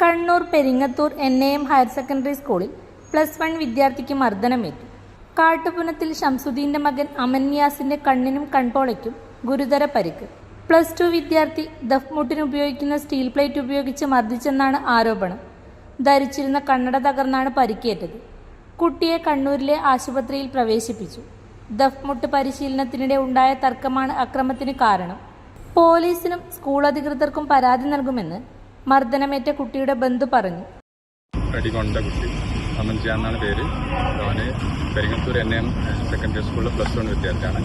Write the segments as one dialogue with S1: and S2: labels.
S1: Kannur Peringathur N A M higher secondary സ്കൂളിൽ plus one വിദ്യാർത്ഥിക്ക് മർദ്ദനമേറ്റു. കാട്ടുപുനത്തിൽ ഷംസുദ്ദീന്റെ മകൻ അമന്യാസിന്റെ കണ്ണിനും കൺപോളയ്ക്കും ഗുരുതര പരിക്ക്. പ്ലസ് ടു വിദ്യാർത്ഥി ദഫ്മുട്ടിന് ഉപയോഗിക്കുന്ന സ്റ്റീൽ പ്ലേറ്റ് ഉപയോഗിച്ച് മർദ്ദിച്ചെന്നാണ് ആരോപണം. ധരിച്ചിരുന്ന കണ്ണട തകർന്നാണ് പരിക്കേറ്റത്. കുട്ടിയെ കണ്ണൂരിലെ ആശുപത്രിയിൽ പ്രവേശിപ്പിച്ചു. ദഫ്മുട്ട് പരിശീലനത്തിനിടെ ഉണ്ടായ തർക്കമാണ് അക്രമത്തിന് കാരണം. പോലീസിനും സ്കൂൾ അധികൃതർക്കും പരാതി നൽകുമെന്ന് മർദ്ദനമേറ്റ കുട്ടിയുടെ ബന്ധു പറഞ്ഞു.
S2: അടികൊണ്ട കുട്ടി അമ്മൻജി പേര്. അവന് പെരിങ്ങത്തൂർ എൻ എം സെക്കൻഡറി സ്കൂളിൽ പ്ലസ് വൺ വിദ്യാർത്ഥിയാണ്.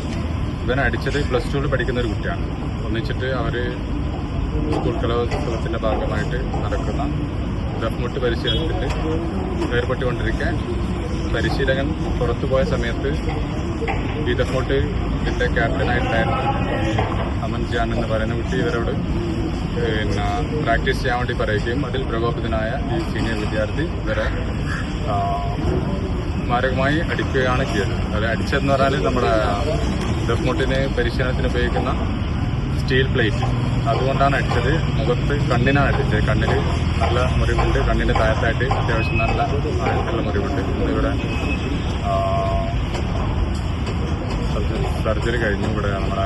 S2: ഇവൻ അടിച്ചത് പ്ലസ് ടുവിൽ പഠിക്കുന്ന ഒരു കുട്ടിയാണ്. ഒന്നിച്ചിട്ട് അവർ സ്കൂൾ കലോത്സവത്തിന്റെ ഭാഗമായിട്ട് നടക്കുന്ന ദഫ്മുട്ട് പരിശീലനത്തിൽ ഏർപ്പെട്ടുകൊണ്ടിരിക്കെ പരിശീലകൻ പുറത്തു പോയ സമയത്ത് ഈ ദഫ്മുട്ട് ഇതിന്റെ ക്യാപ്റ്റനായിട്ടുണ്ടായിരുന്ന അമൻ ജാൻ എന്ന് പറയുന്ന കുട്ടി ഇവരോട് പിന്നെ പ്രാക്ടീസ് ചെയ്യാൻ വേണ്ടി പറയുകയും അതിൽ പ്രകോപിതനായ ഈ സീനിയർ വിദ്യാർത്ഥി ഇവരെ മാരകമായി അടിക്കുകയാണ് ചെയ്തത്. അത് അടിച്ചതെന്ന് പറഞ്ഞാൽ നമ്മുടെ ഡെഫ്മോട്ടിന് പരിശീലനത്തിന് ഉപയോഗിക്കുന്ന സ്റ്റീൽ പ്ലേറ്റ് അതുകൊണ്ടാണ് അടിച്ചത്. മുഖത്ത് കണ്ണിനാണ് അടിച്ചത്. കണ്ണിൽ നല്ല മുറിവുണ്ട്. കണ്ണിന്റെ താഴത്തായിട്ട് അത്യാവശ്യം നല്ല ആഴത്തുള്ള മുറിവുണ്ട്. ഇവിടെ സർജറി കഴിഞ്ഞു. ഇവിടെ നമ്മുടെ